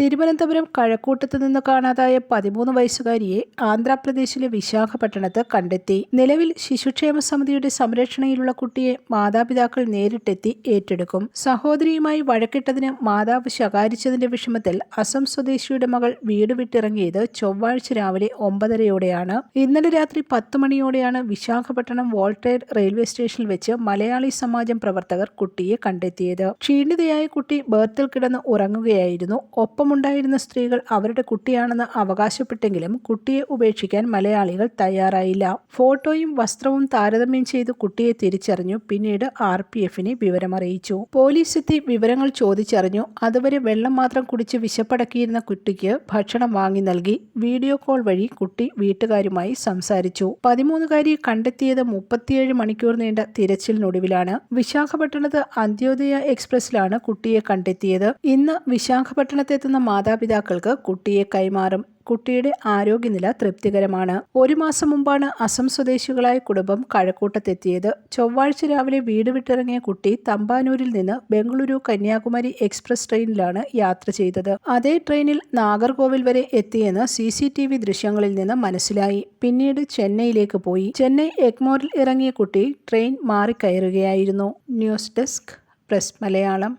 തിരുവനന്തപുരം കഴക്കൂട്ടത്ത് നിന്ന് കാണാതായ പതിമൂന്ന് വയസ്സുകാരിയെ ആന്ധ്രാപ്രദേശിലെ വിശാഖപട്ടണത്ത് കണ്ടെത്തി. നിലവിൽ ശിശുക്ഷേമ സമിതിയുടെ സംരക്ഷണയിലുള്ള കുട്ടിയെ മാതാപിതാക്കൾ നേരിട്ടെത്തി ഏറ്റെടുക്കും. സഹോദരിയുമായി വഴക്കിട്ടതിന് മാതാവ് ശകാരിച്ചതിന്റെ വിഷമത്തിൽ അസം സ്വദേശിയുടെ മകൾ വീട് വിട്ടിറങ്ങിയത് ചൊവ്വാഴ്ച രാവിലെ ഒമ്പതരയോടെയാണ്. ഇന്നലെ രാത്രി പത്ത് മണിയോടെയാണ് വിശാഖപട്ടണം വോൾട്ടേർ റെയിൽവേ സ്റ്റേഷനിൽ വെച്ച് മലയാളി സമാജം പ്രവർത്തകർ കുട്ടിയെ കണ്ടെത്തിയത്. ക്ഷീണിതയായ കുട്ടി ബർത്തിൽ കിടന്ന് ഉറങ്ങുകയായിരുന്നു. ഒപ്പമുണ്ടായിരുന്ന സ്ത്രീകൾ അവരുടെ കുട്ടിയാണെന്ന് അവകാശപ്പെട്ടെങ്കിലും കുട്ടിയെ ഉപേക്ഷിക്കാൻ മലയാളികൾ തയ്യാറായില്ല. ഫോട്ടോയും വസ്ത്രവും താരതമ്യം ചെയ്ത് കുട്ടിയെ തിരിച്ചറിഞ്ഞു. പിന്നീട് ആർ പി എഫിനെ വിവരമറിയിച്ചു. പോലീസ് എത്തി വിവരങ്ങൾ ചോദിച്ചറിഞ്ഞു. അതുവരെ വെള്ളം മാത്രം കുടിച്ച് വിശപ്പടക്കിയിരുന്ന കുട്ടിക്ക് ഭക്ഷണം വാങ്ങി നൽകി. വീഡിയോ കോൾ വഴി കുട്ടി വീട്ടുകാരുമായി സംസാരിച്ചു. പതിമൂന്നുകാരിയെ കണ്ടെത്തിയത് മുപ്പത്തിയേഴ് മണിക്കൂർ നീണ്ട തിരച്ചിലിനൊടുവിലാണ്. വിശാഖപട്ടണത്ത് അന്ത്യോദയ എക്സ്പ്രസിലാണ് കുട്ടിയെ കണ്ടെത്തിയത്. ഇന്ന് വിശാഖപട്ടണത്തെത്തുന്ന മാതാപിതാക്കൾക്ക് കുട്ടിയെ കൈമാറും. കുട്ടിയുടെ ആരോഗ്യനില തൃപ്തികരമാണ്. ഒരു മാസം മുമ്പാണ് അസം സ്വദേശികളായ കുടുംബം കഴക്കൂട്ടത്തെത്തിയത്. ചൊവ്വാഴ്ച രാവിലെ വീട് വിട്ടിറങ്ങിയ കുട്ടി തമ്പാനൂരിൽ നിന്ന് ബംഗളൂരു കന്യാകുമാരി എക്സ്പ്രസ് ട്രെയിനിലാണ് യാത്ര ചെയ്തത്. അതേ ട്രെയിനിൽ നാഗർകോവിൽ വരെ എത്തിയെന്ന് സി സി ടി വി ദൃശ്യങ്ങളിൽ നിന്ന് മനസ്സിലായി. പിന്നീട് ചെന്നൈയിലേക്ക് പോയി. ചെന്നൈ എഗ്മോറിൽ ഇറങ്ങിയ കുട്ടി train മാറിക്കയറുകയായിരുന്നു. News desk press Malayalam.